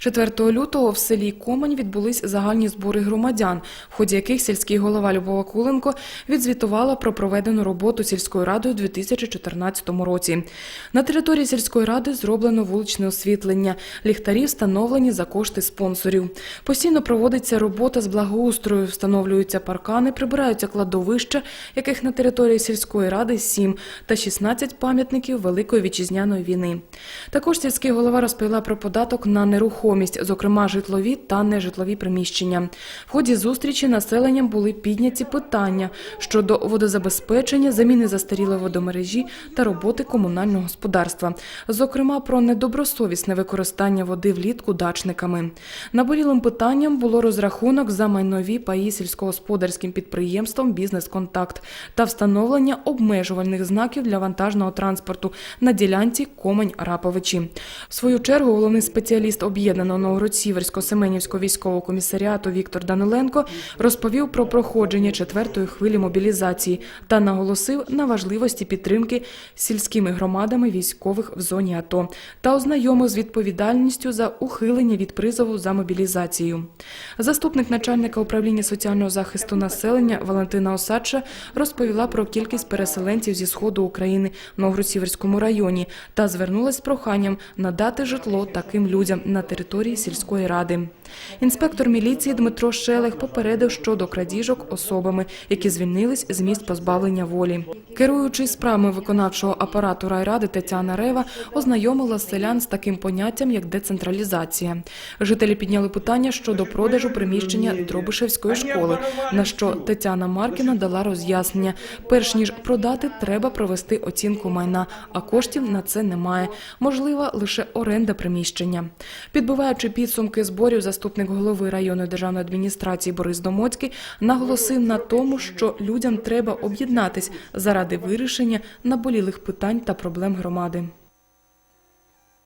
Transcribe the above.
4 лютого в селі Комань відбулись загальні збори громадян, в ході яких сільський голова Любова Куленко відзвітувала про проведену роботу сільською радою у 2014 році. На території сільської ради зроблено вуличне освітлення, ліхтарі встановлені за кошти спонсорів. Постійно проводиться робота з благоустрою, встановлюються паркани, прибираються кладовища, яких на території сільської ради 7 та 16 пам'ятників Великої вітчизняної війни. Також сільський голова розповіла про податок на нерухомість, зокрема житлові та нежитлові приміщення. В ході зустрічі населенням були підняті питання щодо водозабезпечення, заміни застарілої водомережі та роботи комунального господарства, зокрема про недобросовісне використання води влітку дачниками. Наболілим питанням було розрахунок за майнові паї сільськогосподарським підприємством Бізнес-Контакт та встановлення обмежувальних знаків для вантажного транспорту на ділянці Комень-Раповичі. В свою чергу головний спеціаліст об'єднаного Новгород-Сіверсько-Семенівського військового комісаріату Віктор Даниленко розповів про проходження четвертої хвилі мобілізації та наголосив на важливості підтримки сільськими громадами військових в зоні АТО та ознайомив з відповідальністю за ухилення від призову за мобілізацію. Заступник начальника управління соціального захисту населення Валентина Осадча розповіла про кількість переселенців зі сходу України в Новгород-Сіверському районі та звернулась з проханням надати житло таким людям на території сільської ради. Інспектор міліції Дмитро Шелех попередив щодо крадіжок особами, які звільнились з місць позбавлення волі. Керуючий справами виконавчого апарату райради Тетяна Рева ознайомила селян з таким поняттям, як децентралізація. Жителі підняли питання щодо продажу приміщення Дробишевської школи, на що Тетяна Маркіна дала роз'яснення. Перш ніж продати, треба провести оцінку майна, а коштів на це немає. Можлива лише оренда приміщення. Підбиваючи підсумки зборів, заступник голови районної державної адміністрації Борис Домоцький наголосив на тому, що людям треба об'єднатись заради вирішення наболілих питань та проблем громади.